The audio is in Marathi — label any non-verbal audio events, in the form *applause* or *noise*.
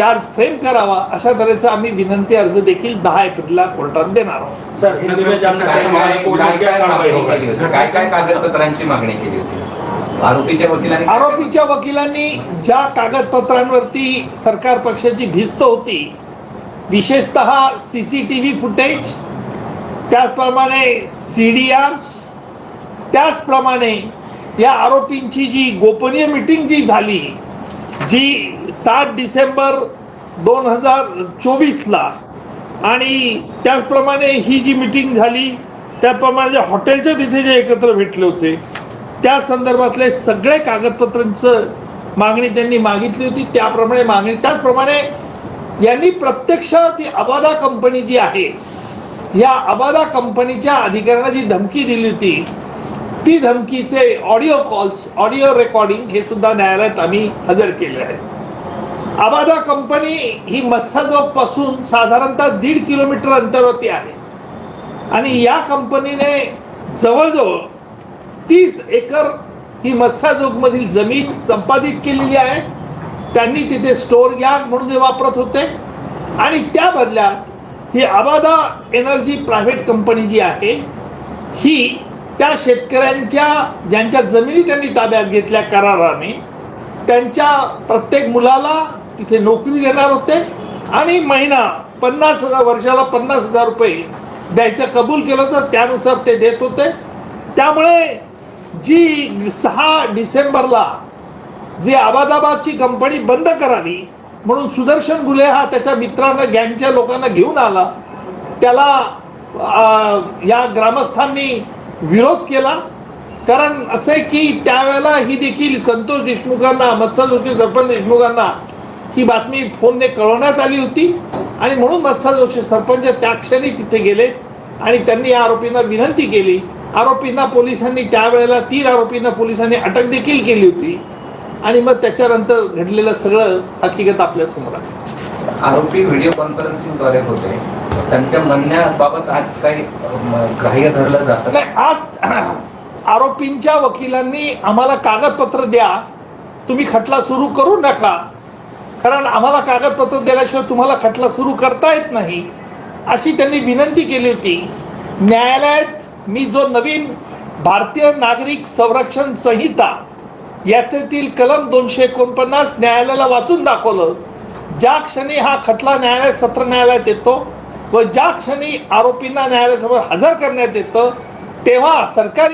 चार्ज फ्रेम करावा अशा तऱ्हेचा आम्ही विनंती अर्ज देखील दहा एप्रिलला कोर्टात देणार आहोत. सर हिंदवी काय काय- कागदपत्रांची मागणी केली होती? आरोपीच्या वकिलांनी आरोपीच्या वकिलांनी ज्या कागदपत्रांवरती सरकार पक्षाची भिस्त होती विशेषतः C C T V footage त्याचप्रमाणे सी डी आर्स त्याचप्रमाणे या आरोपींची जी गोपनीय मिटिंग जी झाली जी सात डिसेंबर दोन हजार चोवीसला आणि त्याचप्रमाणे ही जी मिटिंग झाली त्याप्रमाणे जे हॉटेलच्या तिथे जे एकत्र भेटले होते त्या संदर्भातले सगळे कागदपत्रांचं मागणी त्यांनी मागितली होती. त्याप्रमाणे मागणी त्याचप्रमाणे यांनी प्रत्यक्ष ती अबादा कंपनी जी आहे या अबादा कंपनीच्या अधिकाऱ्यांना जी धमकी दिली होती ती धमकीचे ऑडिओ कॉल्स ऑडिओ रेकॉर्डिंग हे सुद्धा न्यायालयात आम्ही हजर केले आहे आबादा कंपनी ही मत्स्यजोगपासून साधारणतः दीड किलोमीटर अंतरावरती आहे. आणि या कंपनीने जवळजवळ तीस एकर ही मत्स्यदोगमधील जमीन संपादित केलेली आहे. त्यांनी तिथे स्टोर यार्ड म्हणून ते वापरत होते. आणि त्या बदल्यात ही आबादा एनर्जी प्रायव्हेट कंपनी जी आहे ही त्या शेतकऱ्यांच्या ज्यांच्या जमिनी त्यांनी ताब्यात घेतल्या कराराने त्यांच्या प्रत्येक मुलाला तिथे नोकरी देणार होते आणि महिना पन्नास हजार वर्षाला पन्नास हजार रुपये द्यायचं कबूल केलं तर त्यानुसार ते देत होते. त्यामुळे जी सहा डिसेंबरला जी आबादाबादची कंपनी बंद करावी म्हणून सुदर्शन गुले हा त्याच्या मित्रांना गँगच्या लोकांना घेऊन आला. त्याला या ग्रामस्थांनी विरोध केला. कारण असे की त्यावेळेला ही देखील संतोष देशमुखांना मत्स्यजोशी सरपंच देशमुखांना ही बातमी फोनने कळवण्यात आली होती. आणि म्हणून मत्स्यजोशी सरपंच त्या क्षणी तिथे गेले आणि त्यांनी या आरोपींना विनंती केली. आरोपींना पोलिसांनी त्यावेळेला तीन आरोपींना पोलिसांनी अटक देखील केली होती. आणि मग त्याच्यानंतर घडलेलं सगळं हकीकत आपल्यासमोर आहे. आरोपी व्हिडिओ कॉन्फरन्सिंगद्वारे होते. त्यांच्या म्हणण्याबाबत आज काही ग्राह्य धरलं जात. नाही आज *clears throat* आरोपींच्या वकिलांनी आम्हाला कागदपत्र द्या. तुम्ही खटला सुरू करू नका. कारण आम्हाला कागदपत्र दिल्याशिवाय तुम्हाला खटला सुरू करता येत नाही. अशी त्यांनी विनंती केली होती. न्यायालयात मी जो नवीन भारतीय नागरिक संरक्षण संहिता याच्यातील कलम दोनशे एकोणपन्नास न्यायालयाला वाचून दाखवलं. ज्या क्षणी हा खटला न्यायालय सत्र न्यायालयात येतो व ज्या क्षणी आरोपींना न्यायालयासमोर हजर करण्यात येतं तेव्हा सरकारी